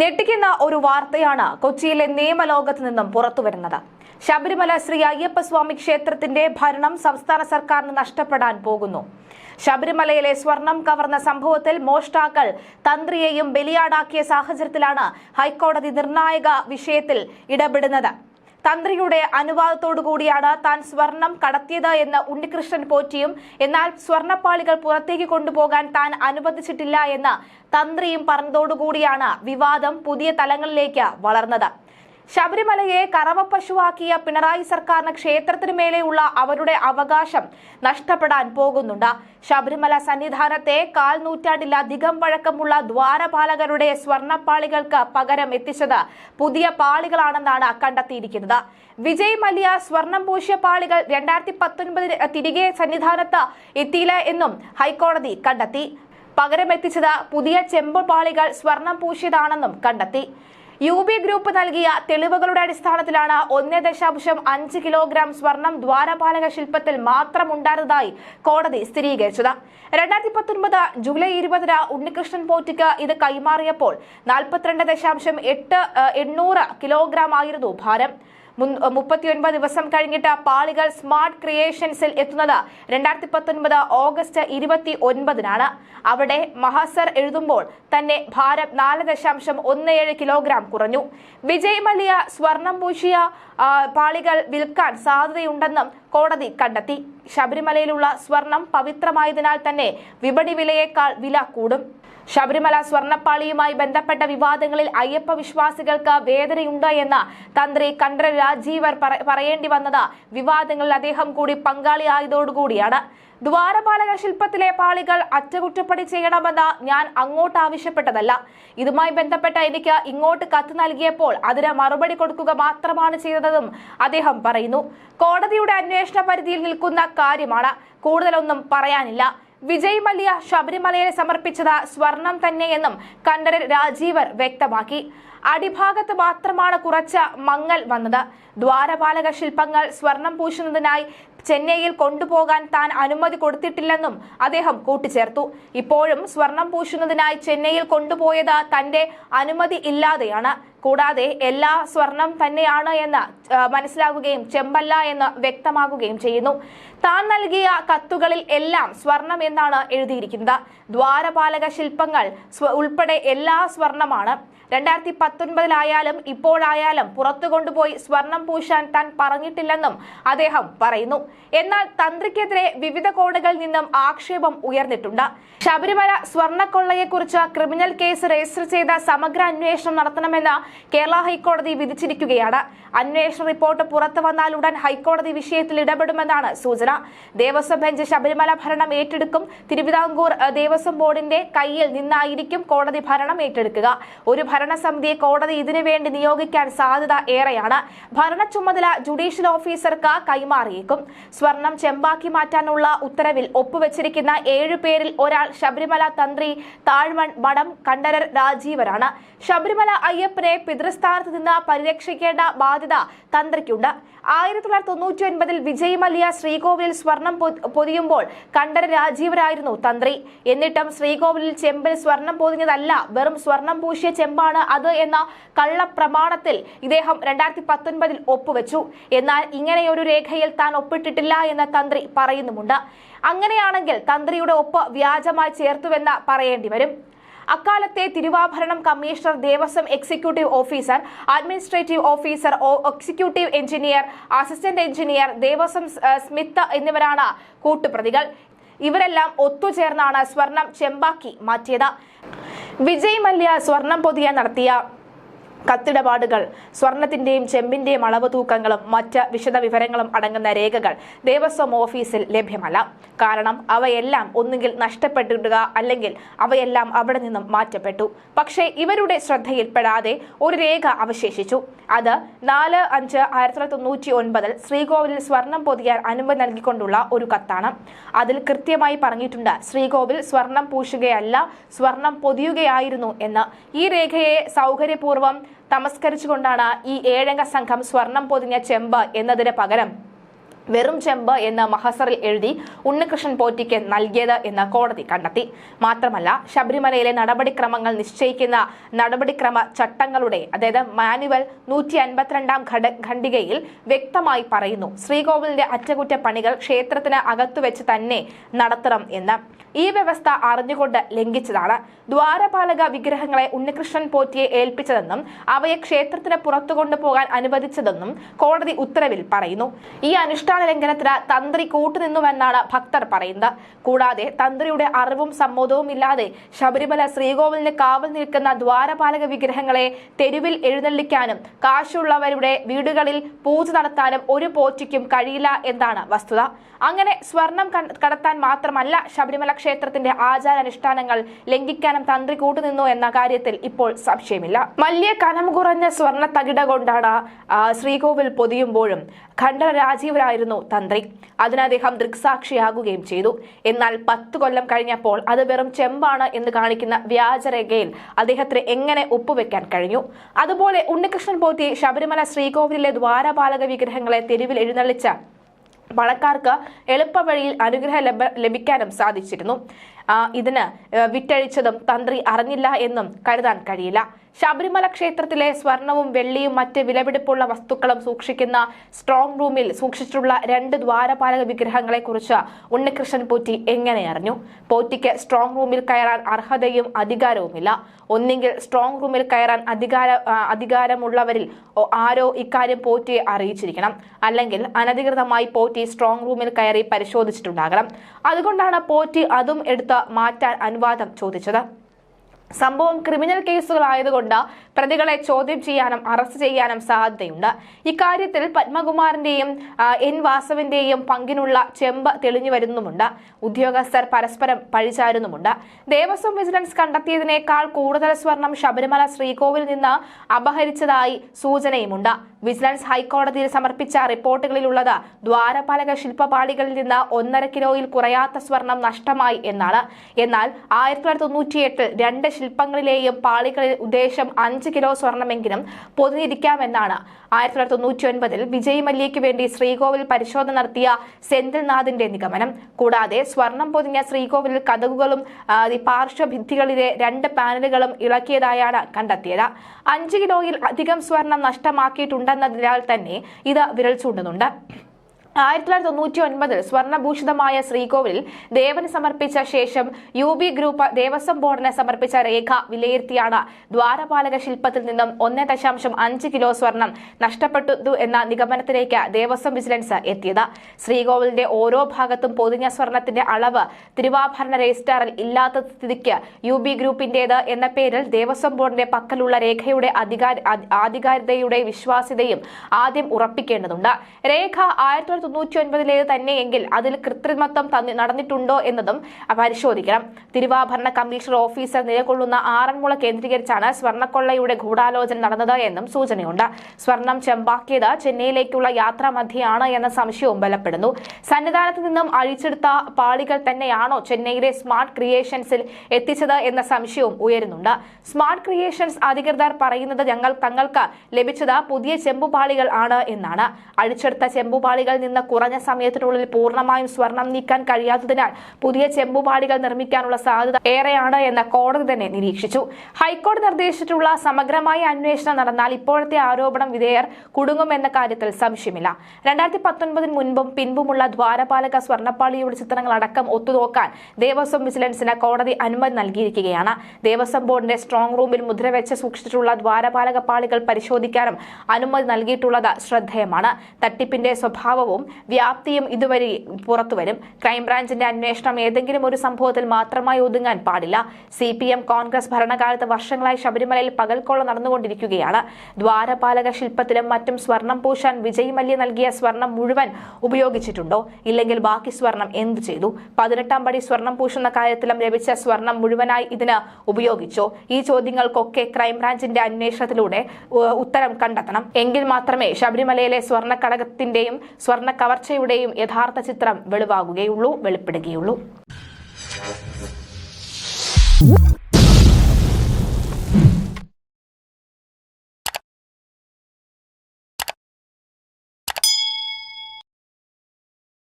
ഞെട്ടിക്കുന്ന ഒരു വാർത്തയാണ് കൊച്ചിയിലെ നിയമലോകത്ത് നിന്നും പുറത്തുവരുന്നത്. ശബരിമല ശ്രീ അയ്യപ്പസ്വാമി ക്ഷേത്രത്തിന്റെ ഭരണം സംസ്ഥാന സർക്കാരിന് നഷ്ടപ്പെടാൻ പോകുന്നു. ശബരിമലയിലെ സ്വർണം കവർന്ന സംഭവത്തിൽ മോഷ്ടാക്കൾ തന്ത്രിയെയും ബലിയാടാക്കിയ സാഹചര്യത്തിലാണ് ഹൈക്കോടതി നിർണായക വിഷയത്തിൽ ഇടപെടുന്നത്. തന്ത്രിയുടെ അനുവാദത്തോടു കൂടിയാണ് താൻ സ്വർണം കടത്തിയത് എന്ന് ഉണ്ണികൃഷ്ണൻ പോറ്റിയും എന്നാൽ സ്വർണപ്പാളികൾ പുറത്തേക്ക് കൊണ്ടുപോകാൻ താൻ അനുവദിച്ചിട്ടില്ല എന്ന് തന്ത്രിയും പറഞ്ഞതോടുകൂടിയാണ് വിവാദം പുതിയ തലങ്ങളിലേക്ക് വളർന്നത്. ശബരിമലയെ കറവപ്പശുവാക്കിയ പിണറായി സർക്കാരിന് ക്ഷേത്രത്തിനു മേലെയുള്ള അവരുടെ അവകാശം നഷ്ടപ്പെടാൻ പോകുന്നുണ്ട്. ശബരിമല സന്നിധാനത്തെ കാൽ നൂറ്റാണ്ടിലധികം പഴക്കമുള്ള ദ്വാരപാലകരുടെ സ്വർണപ്പാളികൾക്ക് പകരം എത്തിച്ചത് പുതിയ പാളികളാണെന്നാണ് കണ്ടെത്തിയിരിക്കുന്നത്. വിജയ് മല്യ സ്വർണം പൂശിയ പാളികൾ രണ്ടായിരത്തി പത്തൊൻപതിന് തിരികെ സന്നിധാനത്ത് എത്തിയില്ല എന്നും ഹൈക്കോടതി കണ്ടെത്തി. പകരം എത്തിച്ചത് പുതിയ ചെമ്പ് പാളികൾ സ്വർണം പൂശിയതാണെന്നും കണ്ടെത്തി. യു ബി ഗ്രൂപ്പ് നൽകിയ തെളിവുകളുടെ അടിസ്ഥാനത്തിലാണ് ഒന്ന് ദശാംശം അഞ്ച് കിലോഗ്രാം സ്വർണം ദ്വാരപാലക ശില്പത്തിൽ മാത്രം ഉണ്ടായിരുന്നതായി കോടതി സ്ഥിരീകരിച്ചത്. രണ്ടായിരത്തി പത്തൊൻപത് ജൂലൈ ഇരുപതിന് ഉണ്ണികൃഷ്ണൻ പോറ്റിക്ക് ഇത് കൈമാറിയപ്പോൾ നാൽപ്പത്തിരണ്ട് ദശാംശം എട്ട് എണ്ണൂറ് കിലോഗ്രാം ആയിരുന്നു ഭാരം. മുപ്പത്തിയൊൻപത് ദിവസം കഴിഞ്ഞിട്ട് പാളികൾ സ്മാർട്ട് ക്രിയേഷൻസിൽ എത്തുന്നത് രണ്ടായിരത്തി പത്തൊൻപത് ഓഗസ്റ്റ് ഇരുപത്തി ഒൻപതിനാണ് അവിടെ മഹസർ എഴുതുമ്പോൾ തന്നെ ഭാരം നാല് ദശാംശം ഒന്ന് ഏഴ് കിലോഗ്രാം കുറഞ്ഞു. വിജയ് മല്യ സ്വർണം പൂശിയ പാളികൾ വിൽക്കാൻ സാധ്യതയുണ്ടെന്നും കോടതി കണ്ടെത്തി. ശബരിമലയിലുള്ള സ്വർണം പവിത്രമായതിനാൽ തന്നെ വിപണി വിലയേക്കാൾ വില കൂടും. ശബരിമല സ്വർണപ്പാളിയുമായി ബന്ധപ്പെട്ട വിവാദങ്ങളിൽ അയ്യപ്പ വിശ്വാസികൾക്ക് വേദനയുണ്ട് എന്ന് തന്ത്രി കണ്ഠര രാജീവർ പറയേണ്ടി വന്നത് വിവാദങ്ങളിൽ അദ്ദേഹം കൂടി പങ്കാളിയായതോടുകൂടിയാണ്. ദ്വാരപാലക ശില്പത്തിലെ പാളികൾ അറ്റകുറ്റപ്പണി ചെയ്യണമെന്ന് ഞാൻ അങ്ങോട്ട് ആവശ്യപ്പെട്ടതല്ല. ഇതുമായി ബന്ധപ്പെട്ട എനിക്ക് ഇങ്ങോട്ട് കത്ത് നൽകിയപ്പോൾ അതിന് മറുപടി കൊടുക്കുക മാത്രമാണ് ചെയ്തതെന്നും അദ്ദേഹം പറയുന്നു. കോടതിയുടെ അന്വേഷണ പരിധിയിൽ നിൽക്കുന്ന കാര്യമാണ്. കൂടുതലൊന്നും പറയാനില്ല. വിജയ് മല്യ ശബരിമലയിൽ സമർപ്പിച്ചത് സ്വർണം തന്നെയെന്നും കണ്ഠരർ രാജീവർ വ്യക്തമാക്കി. അടിഭാഗത്ത് മാത്രമാണ് കുറച്ച് മങ്ങൽ വന്നത്. ദ്വാരപാലക ശില്പങ്ങൾ സ്വർണം പൂശുന്നതിനായി ചെന്നൈയിൽ കൊണ്ടുപോകാൻ താൻ അനുമതി കൊടുത്തിട്ടില്ലെന്നും അദ്ദേഹം കൂട്ടിച്ചേർത്തു. ഇപ്പോഴും സ്വർണം പൂശുന്നതിനായി ചെന്നൈയിൽ കൊണ്ടുപോയത് തന്റെ അനുമതി ഇല്ലാതെയാണ്. കൂടാതെ എല്ലാ സ്വർണം തന്നെയാണ് എന്ന് മനസ്സിലാകുകയും ചെമ്പല്ല എന്ന് വ്യക്തമാകുകയും ചെയ്യുന്നു. താൻ നൽകിയ കത്തുകളിൽ എല്ലാം സ്വർണം എന്നാണ് എഴുതിയിരിക്കുന്നത്. ദ്വാരപാലക ശില്പങ്ങൾ ഉൾപ്പെടെ എല്ലാ സ്വർണമാണ്. രണ്ടായിരത്തി പത്തൊൻപതിലായാലും ഇപ്പോഴായാലും പുറത്തു കൊണ്ടുപോയി സ്വർണം പൂശാൻ താൻ പറഞ്ഞിട്ടില്ലെന്നും അദ്ദേഹം പറയുന്നു. എന്നാൽ തന്ത്രിക്കെതിരെ വിവിധ കോണുകളിൽ നിന്നും ആക്ഷേപം ഉയർന്നിട്ടുണ്ട്. ശബരിമല സ്വർണക്കൊള്ളയെക്കുറിച്ച് ക്രിമിനൽ കേസ് രജിസ്റ്റർ ചെയ്ത സമഗ്ര അന്വേഷണം നടത്തണമെന്ന് കേരള ഹൈക്കോടതി വിധിച്ചിരിക്കുകയാണ്. അന്വേഷണ റിപ്പോർട്ട് പുറത്തു വന്നാൽ ഉടൻ ഹൈക്കോടതി വിഷയത്തിൽ ഇടപെടുമെന്നാണ് സൂചന. ദേവസ്വം ബെഞ്ച് ശബരിമല ഭരണം ഏറ്റെടുക്കും. തിരുവിതാംകൂർ ദേവസ്വം ബോർഡിന്റെ കയ്യിൽ നിന്നായിരിക്കും കോടതി ഭരണം ഏറ്റെടുക്കുക. ഒരു ഭരണസമിതിയെ കോടതി ഇതിനുവേണ്ടി നിയോഗിക്കാൻ സാധ്യത ഏറെയാണ്. ഭരണ ചുമതല ജുഡീഷ്യൽ ഓഫീസർക്ക് കൈമാറിയേക്കും. സ്വർണം ചെമ്പാക്കി മാറ്റാനുള്ള ഉത്തരവിൽ ഒപ്പുവെച്ചിരിക്കുന്ന ഏഴു പേരിൽ ഒരാൾ ശബരിമല തന്ത്രി താഴ്മൺ മഠം കണ്ഠരർ രാജീവരാണ് ശബരിമല അയ്യപ്പനെ പിതൃസ്ഥാനത്ത് നിന്ന് പരിരക്ഷിക്കേണ്ട ബാധ്യത തന്ത്രിക്കുണ്ട്. ആയിരത്തി തൊള്ളായിരത്തി തൊണ്ണൂറ്റി ഒൻപതിൽ വിജയ് ശ്രീകോവിലിൽ സ്വർണം പൊതിയുമ്പോൾ കണ്ഠര രാജീവരായിരുന്നു തന്ത്രി. എന്നിട്ടും ശ്രീകോവിലിൽ ചെമ്പിൽ സ്വർണം പൊതിഞ്ഞതല്ല വെറും സ്വർണം പൂശിയ ചെമ്പാണ് അത് എന്ന കള്ളപ്രമാണത്തിൽ ഇദ്ദേഹം രണ്ടായിരത്തി പത്തൊൻപതിൽ ഒപ്പുവെച്ചു. എന്നാൽ ഇങ്ങനെയൊരു രേഖയിൽ താൻ ഒപ്പിട്ടിട്ടില്ല എന്ന് തന്ത്രി പറയുന്നുമുണ്ട്. അങ്ങനെയാണെങ്കിൽ തന്ത്രിയുടെ ഒപ്പ് വ്യാജമായി ചേർത്തുവെന്ന് പറയേണ്ടി വരും. അക്കാലത്തെ തിരുവാഭരണം commissioner Devaswom executive officer administrative officer executive engineer assistant engineer Devaswom smith എന്നിവരാണ് കൂട്ടുപ്രതികൾ. ഇവരെല്ലാം ഒത്തുചേർന്നാണ് സ്വർണം ചെമ്പാക്കി മാറ്റിയത്. വിജയ് മല്യ സ്വർണം പൊതിയാൻ നടത്തിയ കത്തിടപാടുകൾ സ്വർണത്തിന്റെയും ചെമ്പിന്റെയും അളവ് തൂക്കങ്ങളും മറ്റ് വിശദ വിവരങ്ങളും അടങ്ങുന്ന രേഖകൾ ദേവസ്വം ഓഫീസിൽ ലഭ്യമല്ല. കാരണം അവയെല്ലാം ഒന്നുകിൽ നഷ്ടപ്പെട്ടിടുക അല്ലെങ്കിൽ അവയെല്ലാം അവിടെ നിന്നും മാറ്റപ്പെട്ടു. പക്ഷേ ഇവരുടെ ശ്രദ്ധയിൽപ്പെടാതെ ഒരു രേഖ അവശേഷിച്ചു. അത് നാല് അഞ്ച് ആയിരത്തി തൊള്ളായിരത്തി തൊണ്ണൂറ്റി ഒൻപതിൽ ശ്രീകോവിലിൽ സ്വർണം പൊതിയാൻ അനുമതി നൽകിക്കൊണ്ടുള്ള ഒരു കത്താണ്. അതിൽ കൃത്യമായി പറഞ്ഞിട്ടുണ്ട് ശ്രീകോവിൽ സ്വർണം പൂശുകയല്ല സ്വർണം പൊതിയുകയായിരുന്നു എന്ന്. ഈ രേഖയെ സൗകര്യപൂർവം തമസ്കരിച്ചുകൊണ്ടാണ് ഈ ഏഴംഗ സംഘം സ്വർണം പൊതിഞ്ഞ ചെമ്പ് എന്നതിന് പകരം വെറും ചെമ്പ് എന്ന് മഹസറിൽ എഴുതി ഉണ്ണികൃഷ്ണൻ പോറ്റിക്ക് നൽകിയത് എന്ന് കോടതി കണ്ടെത്തി. മാത്രമല്ല ശബരിമലയിലെ നടപടിക്രമങ്ങൾ നിശ്ചയിക്കുന്ന നടപടിക്രമ ചട്ടങ്ങളുടെ അതായത് മാനുവൽ നൂറ്റി അൻപത്തിരണ്ടാം ഘട ഖണ്ഡികയിൽ വ്യക്തമായി പറയുന്നു ശ്രീകോവിലിന്റെ അറ്റകുറ്റപ്പണികൾ ക്ഷേത്രത്തിന് അകത്തു വെച്ച് തന്നെ നടത്തണം എന്ന്. ഈ വ്യവസ്ഥ അറിഞ്ഞുകൊണ്ട് ലംഘിച്ചതാണ്. ദ്വാരപാലക വിഗ്രഹങ്ങളെ ഉണ്ണികൃഷ്ണൻ പോറ്റിയെ ഏൽപ്പിച്ചതെന്നും അവയെ ക്ഷേത്രത്തിന് പുറത്തു കൊണ്ടുപോകാൻ അനുവദിച്ചതെന്നും കോടതി ഉത്തരവിൽ പറയുന്നു. ഈ അനുഷ്ഠാന ലംഘനത്തിന് തന്ത്രി കൂട്ടുനിന്നുവെന്നാണ് ഭക്തർ പറയുന്നത്. കൂടാതെ തന്ത്രിയുടെ അറിവും സമ്മതവും ഇല്ലാതെ ശബരിമല ശ്രീകോവിലിന് കാവൽ നിൽക്കുന്ന ദ്വാരപാലക വിഗ്രഹങ്ങളെ തെരുവിൽ എഴുന്നള്ളിക്കാനും കാശുള്ളവരുടെ വീടുകളിൽ പൂജ നടത്താനും ഒരു പോറ്റിക്കും കഴിയില്ല എന്നാണ് വസ്തുത. അങ്ങനെ സ്വർണം കടത്താൻ മാത്രമല്ല ശബരിമല ക്ഷേത്രത്തിന്റെ ആചാരാനുഷ്ഠാനങ്ങൾ ലംഘിക്കാനും തന്ത്രി കൂട്ടുനിന്നു എന്ന കാര്യത്തിൽ ഇപ്പോൾ സംശയമില്ല. വലിയ കനം കുറഞ്ഞ സ്വർണ തകിട കൊണ്ടാണ് ശ്രീകോവിൽ പൊതിയുമ്പോഴും ഖണ്ഡ രാജീവരായിരുന്നു തന്ത്രി. അതിന് അദ്ദേഹം ദൃക്സാക്ഷിയാകുകയും ചെയ്തു. എന്നാൽ പത്ത് കൊല്ലം കഴിഞ്ഞപ്പോൾ അത് വെറും ചെമ്പാണ് എന്ന് കാണിക്കുന്ന വ്യാജരേഖയിൽ അദ്ദേഹത്തിന് എങ്ങനെ ഒപ്പുവെക്കാൻ കഴിഞ്ഞു? അതുപോലെ ഉണ്ണികൃഷ്ണൻ പോത്തി ശബരിമല ശ്രീകോവിലിലെ ദ്വാരപാലക വിഗ്രഹങ്ങളെ തെരുവിൽ എഴുന്നള്ളിച്ച പണക്കാർക്ക് എളുപ്പവഴിയിൽ അനുഗ്രഹം ലഭിക്കാനും സാധിച്ചിരുന്നു. ഇതിന് വിറ്റഴിച്ചതും തന്ത്രി അറിഞ്ഞില്ല എന്നും കരുതാൻ കഴിയില്ല. ശബരിമല ക്ഷേത്രത്തിലെ സ്വർണവും വെള്ളിയും മറ്റ് വിലപിടിപ്പുള്ള വസ്തുക്കളും സൂക്ഷിക്കുന്ന സ്ട്രോങ് റൂമിൽ സൂക്ഷിച്ചിട്ടുള്ള രണ്ട് ദ്വാരപാലക വിഗ്രഹങ്ങളെ കുറിച്ച് ഉണ്ണികൃഷ്ണൻ പോറ്റി എങ്ങനെ അറിഞ്ഞു? പോറ്റിക്ക് സ്ട്രോങ് റൂമിൽ കയറാൻ അർഹതയും അധികാരവുമില്ല. ഒന്നെങ്കിൽ സ്ട്രോങ് റൂമിൽ കയറാൻ അധികാര അധികാരമുള്ളവരിൽ ആരോ ഇക്കാര്യം പോറ്റിയെ അറിയിച്ചിരിക്കണം. അല്ലെങ്കിൽ അനധികൃതമായി പോറ്റി സ്ട്രോങ് റൂമിൽ കയറി പരിശോധിച്ചിട്ടുണ്ടാകണം. അതുകൊണ്ടാണ് പോറ്റി അതും എടുത്ത് മാറ്റാൻ അനുവാദം ചോദിച്ചത്. സംഭവം ക്രിമിനൽ കേസുകളായതുകൊണ്ട് പ്രതികളെ ചോദ്യം ചെയ്യാനും അറസ്റ്റ് ചെയ്യാനും സാധ്യതയുണ്ട്. ഇക്കാര്യത്തിൽ പത്മകുമാറിന്റെയും എൻ വാസവിന്റെയും പങ്കിനുള്ള ചെമ്പ് തെളിഞ്ഞു വരുന്നുമുണ്ട് ഉദ്യോഗസ്ഥർ പരസ്പരം പഴിചാരുന്നുമുണ്ട്. ദേവസ്വം വിജിലൻസ് കണ്ടെത്തിയതിനേക്കാൾ കൂടുതൽ സ്വർണം ശബരിമല ശ്രീകോവിൽ നിന്ന് അപഹരിച്ചതായി സൂചനയുമുണ്ട്. വിജിലൻസ് ഹൈക്കോടതിയിൽ സമർപ്പിച്ച റിപ്പോർട്ടുകളിലുള്ളത് ദ്വാരപാലക ശില്പപാളികളിൽ നിന്ന് ഒന്നര കിലോയിൽ കുറയാത്ത സ്വർണം നഷ്ടമായി എന്നാണ്. എന്നാൽ ആയിരത്തി തൊള്ളായിരത്തി തൊണ്ണൂറ്റിയെട്ടിൽ രണ്ട് ശില്പങ്ങളിലെയും പാളികളിൽ ഉദ്ദേശം അഞ്ച് കിലോ സ്വർണമെങ്കിലും പൊതിഞ്ഞിരിക്കാമെന്നാണ്. ആയിരത്തി തൊള്ളായിരത്തി തൊണ്ണൂറ്റി ഒൻപതിൽ വിജയ് മല്യയ്ക്ക് വേണ്ടി ശ്രീകോവിൽ പരിശോധന നടത്തിയ സെന്തിൽനാഥിന്റെ നിഗമനം. കൂടാതെ സ്വർണം പൊതിഞ്ഞ ശ്രീകോവിലിൽ കഥകുകളും പാർശ്വഭിത്തികളിലെ രണ്ട് പാനലുകളും ഇളക്കിയതായാണ് കണ്ടെത്തിയത്. അഞ്ച് കിലോയിൽ അധികം സ്വർണം നഷ്ടമാക്കിയിട്ടുണ്ടെന്നതിനാൽ തന്നെ ഇത് വിരൽ ചൂണ്ടുന്നുണ്ട്. ആയിരത്തി തൊള്ളായിരത്തി തൊണ്ണൂറ്റി ഒൻപതിൽ സ്വർണഭൂഷിതമായ ശ്രീകോവിലിൽ ദേവന് സമർപ്പിച്ച ശേഷം യു ബി ഗ്രൂപ്പ് ദേവസ്വം ബോർഡിന് സമർപ്പിച്ച രേഖ വിലയിരുത്തിയാണ് ദ്വാരപാലക ശില്പത്തിൽ നിന്നും ഒന്ന് ദശാംശം അഞ്ച് കിലോ സ്വർണം നഷ്ടപ്പെട്ടു എന്ന നിഗമനത്തിലേക്ക് ദേവസ്വം വിജിലൻസ് എത്തിയത്. ശ്രീകോവിലിന്റെ ഓരോ ഭാഗത്തും പൊതിഞ്ഞ സ്വർണത്തിന്റെ അളവ് തിരുവാഭരണ രജിസ്റ്ററിൽ ഇല്ലാത്ത സ്ഥിതിക്ക് യു ബി ഗ്രൂപ്പിന്റേത് എന്ന പേരിൽ ദേവസ്വം ബോർഡിന്റെ പക്കലുള്ള രേഖയുടെ ആധികാരികതയുടെ വിശ്വാസ്യതയും ആദ്യം ഉറപ്പിക്കേണ്ടതുണ്ട്. രേഖ ആയിരത്തി തൊണ്ണൂറ്റി ഒൻപതിലേത് തന്നെയെങ്കിൽ അതിൽ കൃത്രിമത്വം നടന്നിട്ടുണ്ടോ എന്നതും പരിശോധിക്കണം. തിരുവാഭരണ കമ്മീഷണർ ഓഫീസർ നിലകൊള്ളുന്ന ആറന്മുള കേന്ദ്രീകരിച്ചാണ് സ്വർണക്കൊള്ളയുടെ ഗൂഢാലോചന നടന്നത് എന്നും സൂചനയുണ്ട്. സ്വർണം ചെമ്പാക്കിയത് ചെന്നൈയിലേക്കുള്ള യാത്രാ മധ്യയാണ് എന്ന സംശയവും ബലപ്പെടുന്നു. സന്നിധാനത്ത് നിന്നും അഴിച്ചെടുത്ത പാളികൾ തന്നെയാണോ ചെന്നൈയിലെ സ്മാർട്ട് ക്രിയേഷൻസിൽ എത്തിച്ചത് എന്ന സംശയവും ഉയരുന്നുണ്ട്. സ്മാർട്ട് ക്രിയേഷൻസ് അധികൃതർ പറയുന്നത് ഞങ്ങൾ തങ്ങൾക്ക് ലഭിച്ചത് പുതിയ ചെമ്പുപാളികൾ ആണ് എന്നാണ്. അഴിച്ചെടുത്ത ചെമ്പുപാളികൾ നിന്ന് നിന്ന് കുറഞ്ഞ സമയത്തിനുള്ളിൽ പൂർണമായും സ്വർണം നീക്കാൻ കഴിയാത്തതിനാൽ പുതിയ ചെമ്പുപാടികൾ നിർമ്മിക്കാനുള്ള സാധ്യത ഏറെയാണ് എന്ന് കോടതി തന്നെ നിരീക്ഷിച്ചു. ഹൈക്കോടതി നിർദ്ദേശിച്ചിട്ടുള്ള സമഗ്രമായ അന്വേഷണം നടന്നാൽ ഇപ്പോഴത്തെ ആരോപണം വിധേയർ കുടുങ്ങുമെന്ന കാര്യത്തിൽ സംശയമില്ല. രണ്ടായിരത്തി പത്തൊൻപതിന് മുൻപും പിൻപുമുള്ള ദ്വാരപാലക സ്വർണപ്പാളിയുടെ ചിത്രങ്ങളടക്കം ഒത്തുനോക്കാൻ ദേവസ്വം വിജിലൻസിന് കോടതി അനുമതി നൽകിയിരിക്കുകയാണ്. ദേവസ്വം ബോർഡിന്റെ സ്ട്രോങ് റൂമിൽ മുദ്രവെച്ച് സൂക്ഷിച്ചിട്ടുള്ള ദ്വാരപാലക പാളികൾ പരിശോധിക്കാനും അനുമതി നൽകിയിട്ടുള്ളത് ശ്രദ്ധേയമാണ്. തട്ടിപ്പിന്റെ സ്വഭാവവും വ്യാപ്തിയും ഇതുവരെ പുറത്തുവരും. ക്രൈംബ്രാഞ്ചിന്റെ അന്വേഷണം ഏതെങ്കിലും ഒരു സംഭവത്തിൽ മാത്രമായി ഒതുങ്ങാൻ പാടില്ല. സി പി എം കോൺഗ്രസ് ഭരണകാലത്ത് വർഷങ്ങളായി ശബരിമലയിൽ പകൽക്കൊള്ള നടന്നുകൊണ്ടിരിക്കുകയാണ്. ദ്വാരപാലക ശില്പത്തിലും മറ്റും സ്വർണം പൂശാൻ വിജയ് മല്യ നൽകിയ സ്വർണം മുഴുവൻ ഉപയോഗിച്ചിട്ടുണ്ടോ? ഇല്ലെങ്കിൽ ബാക്കി സ്വർണം എന്തു ചെയ്തു? പതിനെട്ടാം പടി സ്വർണം പൂശുന്ന കാര്യത്തിലും ലഭിച്ച സ്വർണം മുഴുവനായി ഇതിന് ഉപയോഗിച്ചോ? ഈ ചോദ്യങ്ങൾക്കൊക്കെ ക്രൈംബ്രാഞ്ചിന്റെ അന്വേഷണത്തിലൂടെ ഉത്തരം കണ്ടെത്തണം. എങ്കിൽ മാത്രമേ ശബരിമലയിലെ സ്വർണക്കടകത്തിന്റെയും സ്വർണ കവർച്ചയുടെയും യഥാർത്ഥ ചിത്രം വെളിവാകുകയുള്ളൂ വെളിപ്പെടുകയുള്ളൂ.